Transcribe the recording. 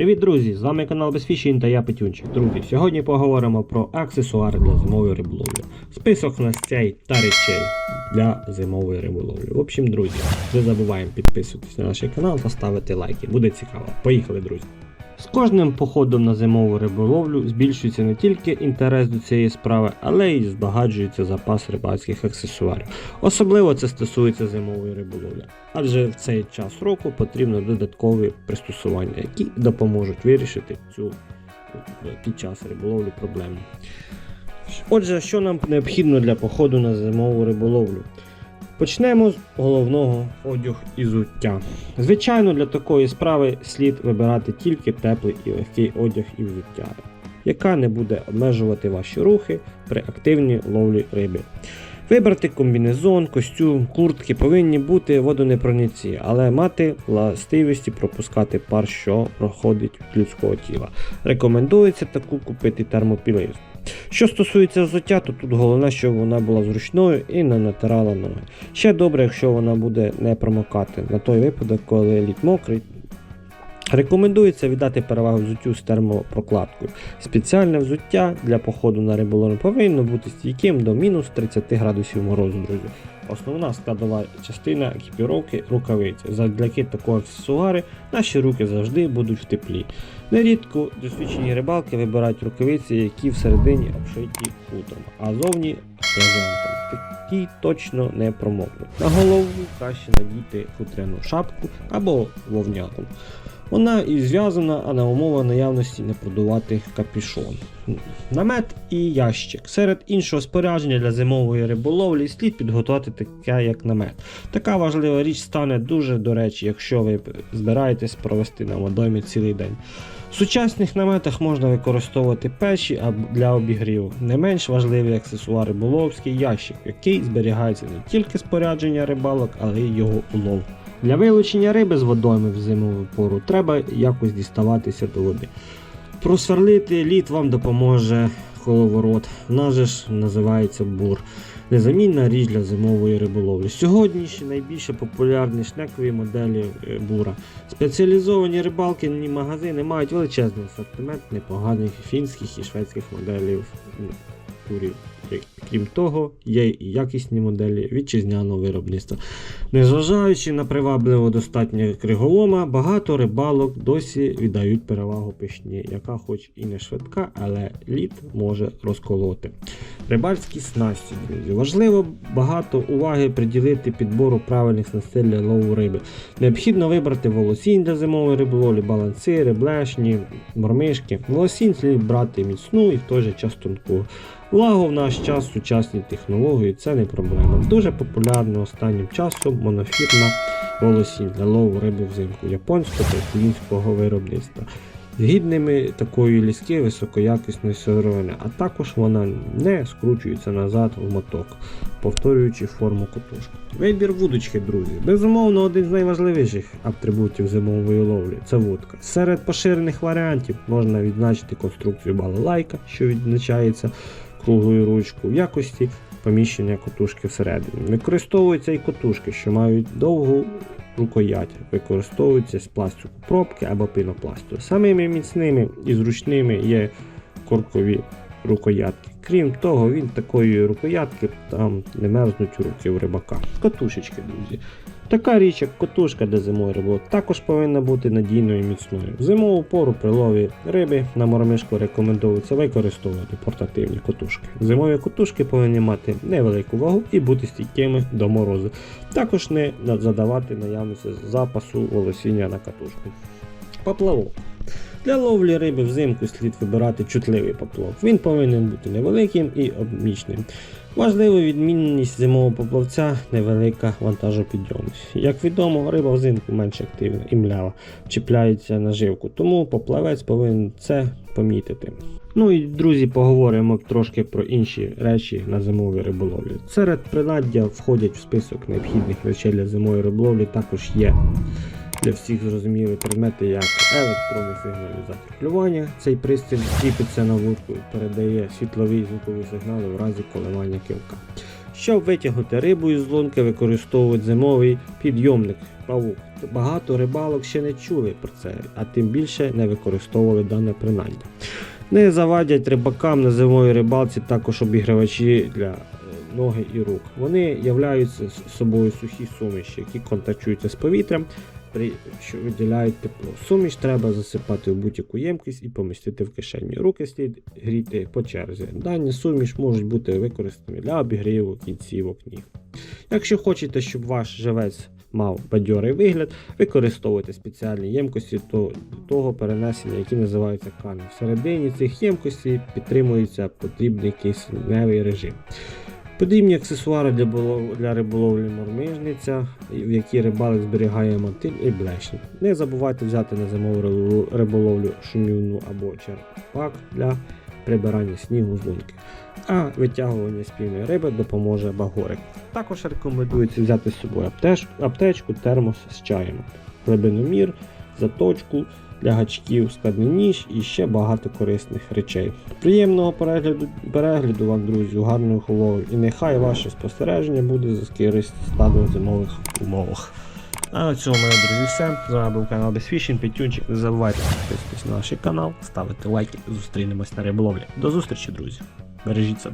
Привіт, друзі! З вами канал Безфішін та я Петюнчик. Друзі, сьогодні поговоримо про аксесуари для зимової риболовлі. Список настей та речей для зимової риболовлі. В общем, друзі, не забуваємо підписуватись на наш канал та ставити лайки. Буде цікаво. Поїхали, друзі! З кожним походом на зимову риболовлю збільшується не тільки інтерес до цієї справи, але й збагачується запас рибальських аксесуарів. Особливо це стосується зимової риболовлі, адже в цей час року потрібно додаткові пристосування, які допоможуть вирішити цю під час риболовлі проблему. Отже, що нам необхідно для походу на зимову риболовлю? Почнемо з головного одяг і взуття. Звичайно, для такої справи слід вибирати тільки теплий і легкий одяг і взуття, яка не буде обмежувати ваші рухи при активній ловлі риби. Вибрати комбінезон, костюм, куртки повинні бути водонепрониці, але мати властивості пропускати пар, що проходить людського тіла. Рекомендується таку купити термопілизну. Що стосується взуття, то тут головне, щоб вона була зручною і не натирала ноги. Ще добре, якщо вона буде не промокати на той випадок, коли лід мокрий. Рекомендується віддати перевагу взуттю з термопрокладкою. Спеціальне взуття для походу на риболовлю повинно бути стійким до мінус 30 градусів морозу, друзі. Основна складова частина екіпіровки рукавиці. Завдяки такого аксесуари наші руки завжди будуть в теплі. Нерідко досвідчені рибалки вибирають рукавиці, які всередині обшиті хутром, а зовні брезентом. Такі точно не промокнуть. На голову краще надіти хутряну шапку або вовняку. Вона і зв'язана, а на умова наявності не продувати капюшон. Намет і ящик. Серед іншого спорядження для зимової риболовлі слід підготувати таке, як намет. Така важлива річ стане дуже до речі, якщо ви збираєтесь провести на водоймі цілий день. В сучасних наметах можна використовувати печі для обігріву. Не менш важливий аксесуар риболовський ящик, який зберігається не тільки спорядження рибалок, але й його улов. Для вилучення риби з водойми в зимову пору треба якось діставатися до води. Просверлити лід вам допоможе коловорот. В нас же ж називається бур. Незамінна річ для зимової риболовлі. Сьогодні ще найбільше популярні шнекові моделі е, бура. Спеціалізовані рибалки магазини мають величезний асортимент непоганих фінських і шведських моделів Е, Крім того, є і якісні моделі вітчизняного виробництва. Незважаючи на привабливо достатньо криголома, багато рибалок досі віддають перевагу пишні, яка хоч і не швидка, але лід може розколоти. Рибальські снасті, друзі. Важливо багато уваги приділити підбору правильних снастей для лову риби. Необхідно вибрати волосінь для зимової риболовлі, балансири, блешні, мормишки. Волосінь слід брати міцну і в той же час тонку. Влагу в наш час сучасні технології це не проблема. Дуже популярно останнім часом монофірна волосінь для лову риби взимку японського та українського виробництва. З гідними такої ліски високоякісної сировини, а також вона не скручується назад в моток, повторюючи форму котушки. Вибір вудочки, друзі. Безумовно, один з найважливіших атрибутів зимової ловлі це вудка. Серед поширених варіантів можна відзначити конструкцію балалайка, що відзначається круглою ручкою в якості поміщення котушки всередині. Використовуються і котушки, що мають довгу рукоять, використовуються з пластику пробки або пінопласту. Самими міцними і зручними є коркові рукоятки. Крім того, він такої рукоятки там не мерзнуть руки в рибака. Котушечки, друзі. Така річ, як котушка для зимової риболовлі, також повинна бути надійною і міцною. В зимову пору при лові риби на мормишку рекомендується використовувати портативні котушки. Зимові котушки повинні мати невелику вагу і бути стійкими до морозу. Також не задавати наявності запасу волосіння на катушку. Поплавок. Для ловлі риби взимку слід вибирати чутливий поплавок. Він повинен бути невеликим і обмічним. Важлива відмінність зимового поплавця невелика вантажопідйомність. Як відомо, риба взимку менш активна і млява, чіпляється наживку, тому поплавець повинен це помітити. Ну і друзі, поговоримо трошки про інші речі на зимовій риболовлі. Серед принаддя входять в список необхідних речей для зимової риболовлі, також є для всіх зрозумілі предмети, як електронний сигналізатор клювання. Цей пристрій кріпиться на вудку і передає світлові і звукові сигнали в разі коливання кивка. Щоб витягнути рибу із лунки, використовують зимовий підйомник павук. Багато рибалок ще не чули про це, а тим більше не використовували дане принаймні. Не завадять рибакам на зимовій рибалці також обігрівачі для е, ноги і рук. Вони являються собою сухі суміші, які контактуються з повітрям, що виділяють тепло. Суміш треба засипати в будь-яку ємкість і помістити в кишені. Руки слід гріти по черзі. Дані суміш можуть бути використані для обігріву кінцівок ніг. Якщо хочете, щоб ваш живець мав бадьорий вигляд, використовуйте спеціальні ємкості до того перенесення, які називаються кани. Всередині цих ємкостей підтримується потрібний кисневий режим. Подібні аксесуари для, було- для риболовлі мормижниця, в якій рибалик зберігає мотиль і блешні. Не забувайте взяти на зимову риболовлю шумівну або черпак для прибирання снігу з лунки. А витягування спільної риби допоможе багорик. Також рекомендується взяти з собою аптеч, аптечку, термос з чаєм, глибиномір, заточку для гачків, складний ніж і ще багато корисних речей. Приємного перегляду, перегляду вам, друзі, гарної ловів і нехай ваше спостереження буде за скористати в зимових умовах. А на цьому, мої друзі, все. З вами був канал Безфішін, Петюнчик. Не забувайте підписуватись на наш канал, ставити лайки. Зустрінемось на риболовлі. До зустрічі, друзі. Бережіть себе.